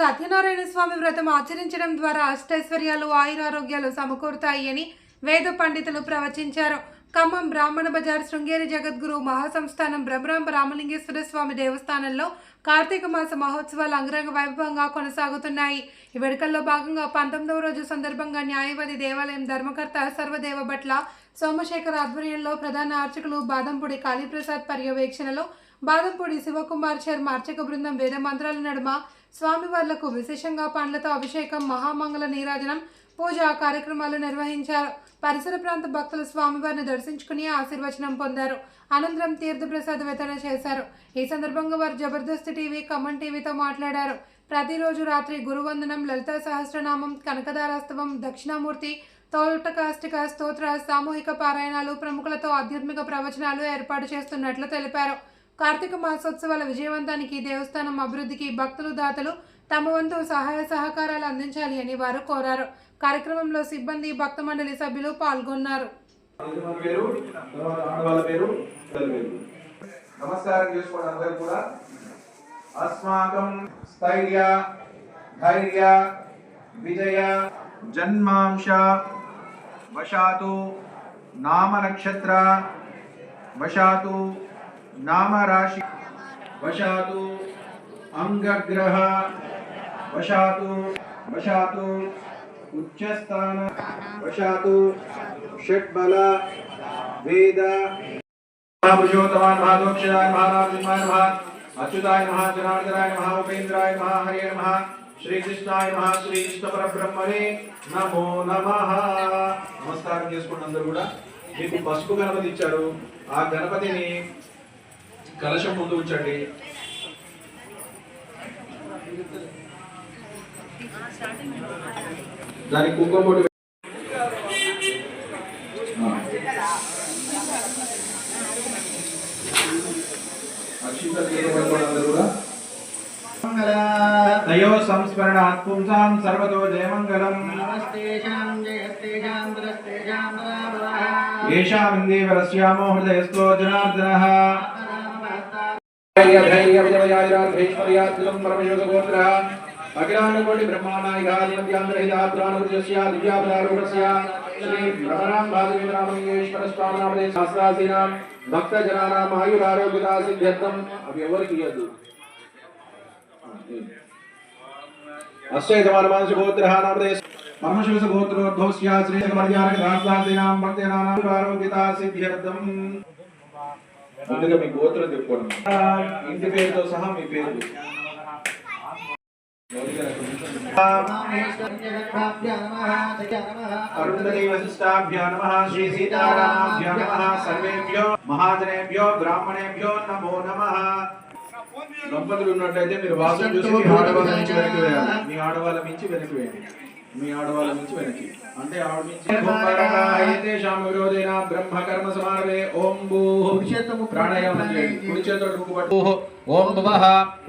సత్యనారాయణ స్వామి వ్రతం ఆచరించడం ద్వారా అష్టైశ్వర్యాలు ఆయురారోగ్యాలు సమకూరుతాయి అని వేద పండితులు ప్రవచించారు. ఖమ్మం బ్రాహ్మణ బజార్ శృంగేరి జగద్గురు మహాసంస్థానం బ్రహ్మరాంబ రామలింగేశ్వర స్వామి దేవస్థానంలో కార్తీక మాస మహోత్సవాలు అంగరంగ వైభవంగా కొనసాగుతున్నాయి. ఈ వేడుకల్లో భాగంగా పంతొమ్మిదవ రోజు సందర్భంగా న్యాయవాది దేవాలయం ధర్మకర్త సర్వదేవ భట్ల సోమశేఖర్ ఆధ్వర్యంలో ప్రధాన అర్చకులు బాదంపూడి కాళీప్రసాద్ పర్యవేక్షణలో బాదంపూడి శివకుమార్ శర్మ అర్చక బృందం వేద మంత్రాల నడుమ స్వామివార్లకు విశేషంగా పండ్లతో అభిషేకం మహామంగళ నీరాజనం పూజ కార్యక్రమాలు నిర్వహించారు. పరిసర ప్రాంత భక్తులు స్వామివారిని దర్శించుకుని ఆశీర్వచనం పొందారు. అనంతరం తీర్థప్రసాద వితరణ చేశారు. ఈ సందర్భంగా వారు జబర్దస్త్ టీవీ కమన్ టీవీతో మాట్లాడారు. ప్రతిరోజు రాత్రి గురువందనం లలితా సహస్రనామం కనకదారాస్తవం దక్షిణామూర్తి తోటకాష్టిక స్తోత్ర సామూహిక పారాయణాలు ప్రముఖులతో ఆధ్యాత్మిక ప్రవచనాలు ఏర్పాటు చేస్తున్నట్లు తెలిపారు. కార్తీక మాసోత్సవాల విజయవంతానికి దేవస్థానం అభివృద్ధికి భక్తులు దాతలు తమ వంతు సహాయ సహకారాలు అందించాలి అని వారు కోరారు. కార్యక్రమంలో సిబ్బంది భక్త మండలి సభ్యులు పాల్గొన్నారు. నమస్కారం చేసుకోండి అందరూ కూడా. అస్మాకం స్థైర్య ధైర్య విజయ జన్మాంశ వశాతు నామ నక్షత్ర వశాతు నామరాశి వశాతు అంగగ్రహ వశాతు వశాతు ఉచ్చస్థాన వశాతు షట్బల వేద మహాపురుషోత్తమాన్ మహాదోక్షరాయ మహారాజమాయ మహా అచ్యుతాయ మహా జనార్దనాయ మహా ఉపేంద్రాయ మహా హరే మహా శ్రీకృష్ణాయ మహా శ్రీకృష్ణ పరబ్రహ్మణే నమో నమ నమస్కారం చేసుకోండి అందరూ కూడా మీకు పసుపు గణపతి ఇచ్చారు. ఆ గణపతిని కలశం ముందు ఉంచండి. దానికి కుంకుమ దయో సంస్మరణాత్ పుంసాం సర్వతో జయమంగళం. ఏషామిందేవరస్యామో హృదయస్థో జనార్దనః. పరాపరః. ధైర్య విజయయాధిరాధైశ్వర్యాద్భుతం పరమశోధగోత్రः అఖిలాండకోటి బ్రహ్మాండాయిఘాదిమధ్యాంధ్రహితాత్రానుజస్య దివ్యాపదారూఢస్య శ్రీ భ్రమరాంబాదివేంద్రామలింగేశ్వర స్వామినామదే సహస్రాసీనాం భక్తజనానాం ఆయురారోగ్యతా సిద్ధ్యర్థం అవి ఎవరికి ఇవ్వద్దు అశ్చైతమానమాంస గోత్రः నామదే పరమశివస గోత్రోద్భవస్య శ్రీ మర్యాదక సహస్రాసీనాం భక్తజనానాం ఆయురారోగ్యతా సిద్ధ్యర్థం ముందుగా మీ గోత్రం చెప్పుకోండి. ఇంటి పేరుతో సహా మీ పేరు. మహాజనేభ్యో బ్రాహ్మణేభ్యో నమో నమ. దంపతులు ఉన్నట్లయితే మీరు వాసం చూసి మీ ఆడవాళ్ళ నుంచి వెనక్కి వేయాలి. మీ ఆడవాళ్ళ నుంచి వెనక్కి వేయండి. మీ ఆడవాళ్ళ నుంచి వెనక్కి. అంటే ఆవిడ నుంచి ఏతేషాం విరోధేన బ్రహ్మ కర్మ సమారవే. ఓం భూ. ప్రాణాయామం చేయండి. కుడి ఓం భువః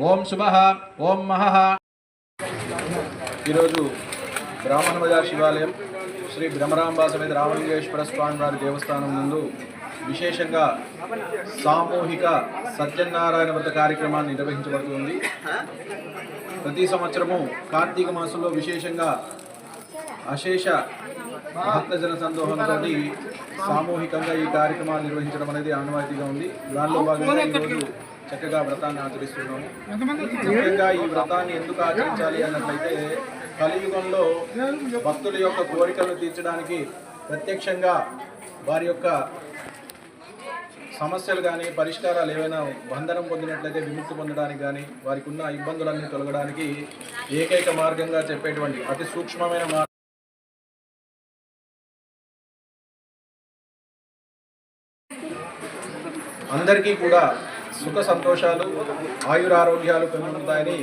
ఓం శుభః. ఓం మహః. ఈరోజు బ్రాహ్మణ బజార్ శివాలయం శ్రీ భ్రమరాంబా సమేత రామలింగేశ్వర స్వామి వారి దేవస్థానం ముందు విశేషంగా సామూహిక సత్యనారాయణ వ్రత కార్యక్రమాన్ని నిర్వహించబడుతుంది. ప్రతి సంవత్సరము కార్తీక మాసంలో విశేషంగా అశేష భక్తజన సందోహంతో సామూహికంగా ఈ కార్యక్రమాలు నిర్వహించడం అనేది ఆనవాయితీగా ఉంది. దానిలో భాగంగా ఈరోజు చక్కగా వ్రతాన్ని ఆచరిస్తున్నాము. ముఖ్యంగా ఈ వ్రతాన్ని ఎందుకు ఆచరించాలి అన్నట్లయితే కలియుగంలో భక్తుల యొక్క కోరికలను తీర్చడానికి ప్రత్యక్షంగా వారి యొక్క సమస్యలు కానీ పరిష్కారాలు ఏవైనా బంధనం పొందినట్లయితే విముక్తి పొందడానికి కానీ వారికి ఉన్న ఇబ్బందులన్నీ తొలగడానికి ఏకైక మార్గంగా చెప్పేటువంటి అతి సూక్ష్మమైన అందరికీ కూడా సుఖ సంతోషాలు ఆయురారోగ్యాలు పెరుగుతాయని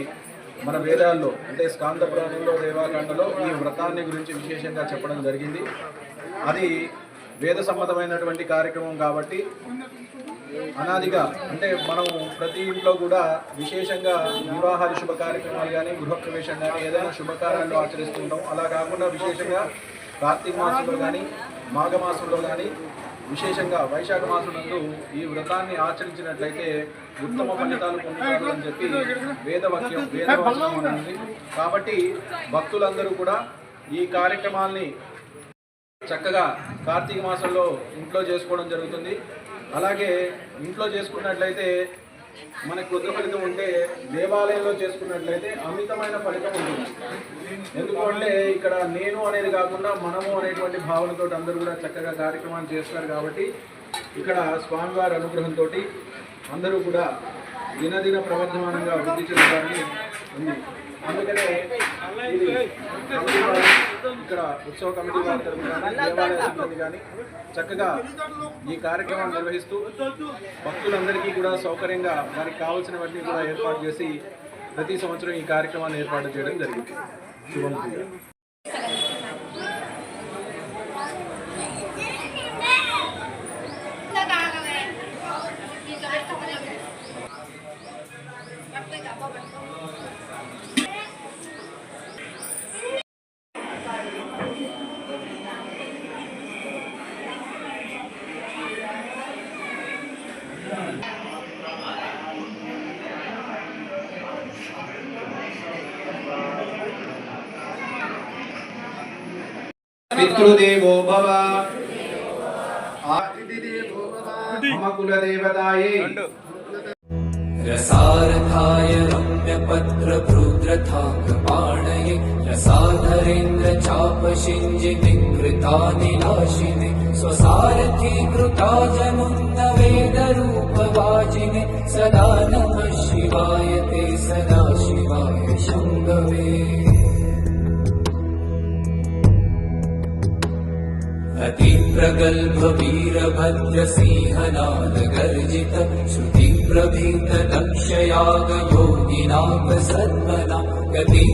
మన వేదాల్లో అంటే స్కాంత పురాణంలో దేవాకాండలో ఈ వ్రతాన్ని గురించి విశేషంగా చెప్పడం జరిగింది. అది వేద సమ్మతమైనటువంటి కార్యక్రమం కాబట్టి అనాదిగా అంటే మనం ప్రతి ఇంట్లో కూడా విశేషంగా వివాహాది శుభ కార్యక్రమాలు కానీ గృహప్రవేశం కానీ ఏదైనా శుభకార్యాలు ఆచరిస్తూ ఉంటాం అలా కాకుండా విశేషంగా కార్తీక మాసంలో కానీ మాఘమాసంలో కానీ విశేషంగా వైశాఖ మాసనందు ఈ వ్రతాన్ని ఆచరించినట్లయితే ఉత్తమ ఫలితాలు పొందుతారు అని చెప్పి వేదవాక్యం వేదవాక్యం ఉంది. కాబట్టి భక్తులందరూ కూడా ఈ కార్యక్రమాల్ని చక్కగా కార్తీక మాసంలో ఇంట్లో చేసుకోవడం జరుగుతుంది. అలాగే ఇంట్లో చేసుకున్నట్లయితే మనకు కొద్ది ఫలితం ఉంటే దేవాలయంలో చేసుకున్నట్లయితే అమితమైన ఫలితం ఉంటుంది. ఎందుకంటే ఇక్కడ నేను అనేది కాకుండా మనము అనేటువంటి భావనతో అందరూ కూడా చక్కగా కార్యక్రమాన్ని చేస్తున్నారు కాబట్టి ఇక్కడ స్వామివారి అనుగ్రహంతో అందరూ కూడా దినదిన ప్రవర్ధమానంగా వృద్ధి చెందడానికి ఉంది. అందుకనే ఇక్కడ ఉత్సవ కమిటీ వారి తరఫున కానీ దేవాలయ సిబ్బంది కానీ చక్కగా ఈ కార్యక్రమాన్ని నిర్వహిస్తూ భక్తులందరికీ కూడా సౌకర్యంగా వారికి కావాల్సినవన్నీ కూడా ఏర్పాటు చేసి ప్రతి సంవత్సరం ఈ కార్యక్రమాన్ని ఏర్పాటు చేయడం జరిగింది. శుభం पितृदेवो भव। मम कुलदेवतायै। रसारथाय रम्यपत्र रसाधरेन्द्रचापशिञ्जि कृपाणय स्वसारथीकृता नरेन्द्र सदा नमः शिवाय ते सदा शिवाय शङ्गमे अतिप्रगल्भ वीरभद्रसिंहनाद गर्जित श्रुतिप्रभीत दक्षयाग योगिनापसन्मना गति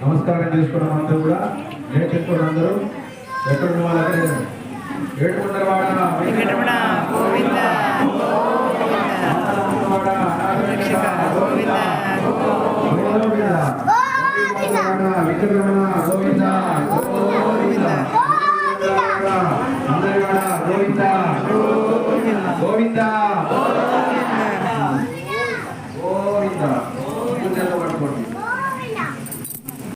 నమస్కారం చేసుకోవడం అందరూ కూడా నేర్చుకోవడం అందరూ ఎక్కడ ఉన్న వాళ్ళకి ఏడుకుంటారు గోవింద విక్రమణ గోవింద గోవింద